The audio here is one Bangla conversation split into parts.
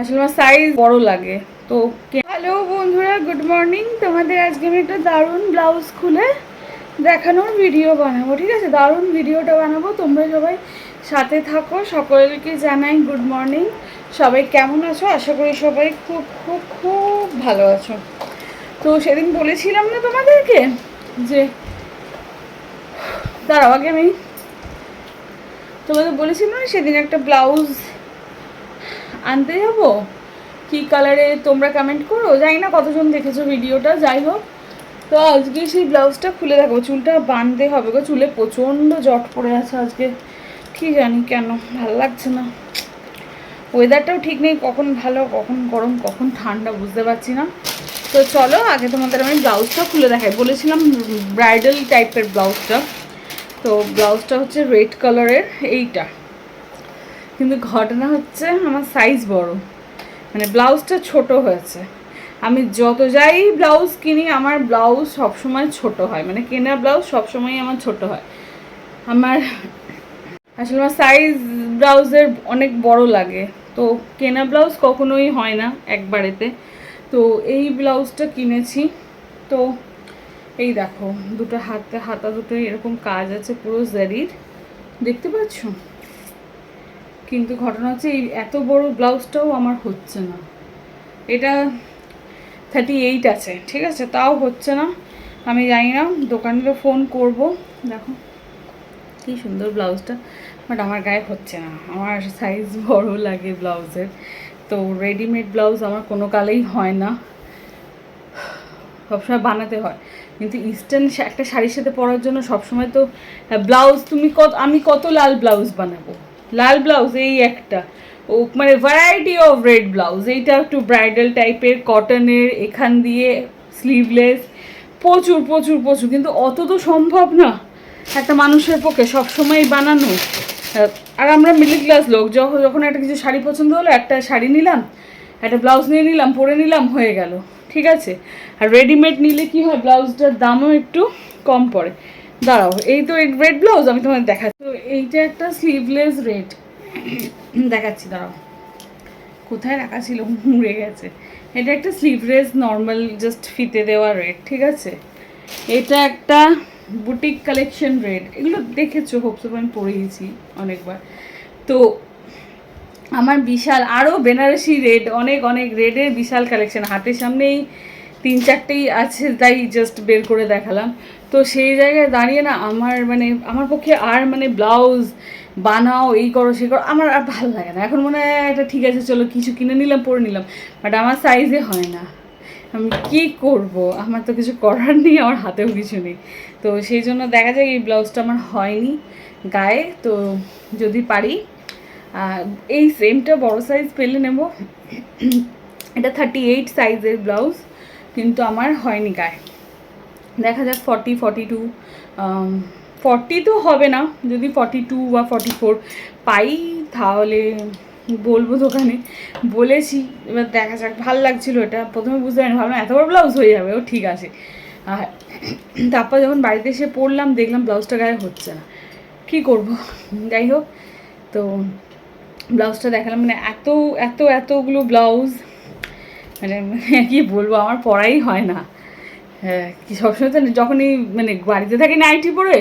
আসলে আমার সাইজ বড় লাগে, তো হ্যালো বন্ধুরা গুড মর্নিং তোমাদের আজকে আমি একটা দারুণ ব্লাউজ খুলে দেখানোর ভিডিও বানাবো, ঠিক আছে? দারুণ ভিডিওটা বানাবো। তোমরা সবাই সাথে থাকো, সকলকে জানাই গুড মর্নিং সবাই কেমন আছো? আশা করি সবাই খুব খুব খুব ভালো আছো। তো সেদিন বলেছিলাম না তোমাদেরকে যে, দাঁড়াও, আগে আমি তোমাদের বলেছিলাম সেদিন একটা ব্লাউজ আনতে যাব? কি কালারে তোমরা কমেন্ট করো? জানি না কতজন দেখেছ ভিডিওটা যাই হোক। তো আজকে সেই ব্লাউজটা খুলে দেখো, চুলটা বাঁধতে হবে গো, চুলে প্রচণ্ড জট পড়ে আছে আজকে। কি জানি কেন, ভালো লাগছে না। ওয়েদারটাও ঠিক নেই, কখন ভালো, কখন গরম, কখন ঠান্ডা, বুঝতে পারছি না। তো চলো, আগে তোমাদের আমি ব্লাউজটা খুলে দেখাই। বলেছিলাম ব্রাইডাল টাইপের ব্লাউজটা তো ব্লাউজটা হচ্ছে রেড কালারের এইটা। কিন্তু ঘটনা হচ্ছে আমার সাইজ বড়। মানে ব্লাউজটা ছোট হয়েছে। আমি যত যাই ব্লাউজ কিনি, আমার ব্লাউজ সবসময় ছোট হয়। মানে কেনা ব্লাউজ সবসময় আমার ছোট হয়। আমার আসলে আমার সাইজ ব্লাউজের অনেক বড় লাগে। তো কেনা ব্লাউজ কখনোই হয় না একবারেতে। তো এই ব্লাউজটা কিনেছি। তো এই দেখো, দুটো হাতে হাতা দুটো এরকম কাজ আছে, পুরো জারির দেখতে পাচ্ছ? কিন্তু ঘটনা হচ্ছে এই এত বড় ব্লাউজটাও আমার হচ্ছে না। এটা থার্টি এইট আছে, ঠিক আছে? তাও হচ্ছে না। আমি জানি না দোকানে ফোন করব। দেখো, কি সুন্দর ব্লাউজটা। বাট আমার গায়ে হচ্ছে না। আমার সাইজ বড় লাগে ব্লাউজের। তো রেডিমেড ব্লাউজ আমার কোনো কালেই হয় না। সবসময় বানাতে হয়। কিন্তু ইস্টার্ন একটা শাড়ির সাথে পরার জন্য সবসময় তো, ব্লাউজ তুমি কত আমি কত লাল ব্লাউজ বানাবো? লাল ব্লাউজ, এই একটা। ও মানে ভ্যারাইটি অফ রেড ব্লাউজ। এইটা একটু ব্রাইডাল টাইপের কটনের এখান দিয়ে স্লিভলেস প্রচুর প্রচুর প্রচুর। কিন্তু অত তো সম্ভব না। একটা মানুষের পক্ষে সবসময় বানানো। আর আমরা মিডল ক্লাস লোক যখন যখন একটা কিছু শাড়ি পছন্দ হলো, একটা শাড়ি নিলাম, একটা ব্লাউজ নিয়ে নিলাম, পরে নিলাম, হয়ে গেল। ঠিক আছে? আর রেডিমেড নিলে কি হয়, ব্লাউজটার দামও একটু কম পড়ে। দাঁড়াও, এই তো রেড ব্লাউজ আমি তোমাদের দেখাচ্ছি। এইটা একটা স্লিভলেস রেড দেখাচ্ছি, দাঁড়াও। কোথায় রাখা ছিল? মুড়ে গেছে। এটা একটা স্লিভলেস নর্মাল জাস্ট ফিতে দেওয়া রেড ঠিক আছে? এটা একটা বুটিক কালেকশন রেড এগুলো দেখেছ হোপসপ আমি পড়িয়েছি অনেকবার। তো আমার বিশাল আরও বেনারসি রেড অনেক অনেক রেডের বিশাল কালেকশন হাতের সামনেই তিন চারটেই আছে, তাই জাস্ট বের করে দেখালাম। তো সেই জায়গায় দাঁড়িয়ে না আমার মানে আমার পক্ষে আর মানে ব্লাউজ বানাও, এই করো, সেই করো, আমার আর ভালো লাগে না। এখন মনে হয়, এটা ঠিক আছে, চলো, কিছু কিনে নিলাম, পরে নিলাম। বাট আমার সাইজে হয় না। আমি কি করব? আমার তো কিছু করার নেই, আমার হাতেও কিছু নেই। তো সেই জন্য দেখা যায় এই ব্লাউজটা আমার হয়নি গায়ে। তো যদি পারি এই সেমটা বড় সাইজ পেলে নেব। এটা থার্টি এইট সাইজের ব্লাউজ, কিন্তু আমার হয়নি গায়ে। দেখা যাক ফর্টি ফর্টি টু ফর্টি তো হবে না, যদি ফর্টি টু বা ফর্টি ফোর পাই তাহলে বলব দোকানে। বলেছি, এবার দেখা যাক, ভালো লাগছিল এটা। প্রথমে বুঝতে পারিনি, ভাবলাম এত বড় ব্লাউজ হয়ে যাবে, ও ঠিক আছে। আর তারপর যখন বাড়িতে এসে পড়লাম, দেখলাম ব্লাউজটা গায়ে হচ্ছে না। কী করব? যাই হোক, তো ব্লাউজটা দেখালাম মানে এত এত, এতগুলো ব্লাউজ মানে কি বলব, আমার পড়াই হয় না। হ্যাঁ কি সবসময় তো যখনই মানে বাড়িতে থাকি নাইটি পরে,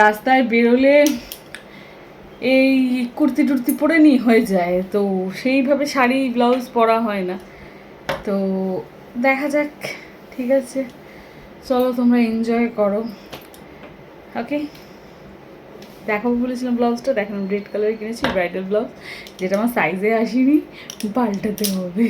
রাস্তায় বেরোলে এই কুর্তি টুর্তি পরে নি হয়ে যায়। তো সেইভাবে শাড়ি, ব্লাউজ পরা হয় না। তো দেখা যাক, ঠিক আছে। চলো তোমরা এনজয় করো। ওকে দেখাবো বলেছিলাম ব্লাউজটা, দেখালাম রেড কালারের কিনেছি ব্রাইডাল ব্লাউজ যেটা আমার সাইজে আসেনি, পাল্টাতে হবে।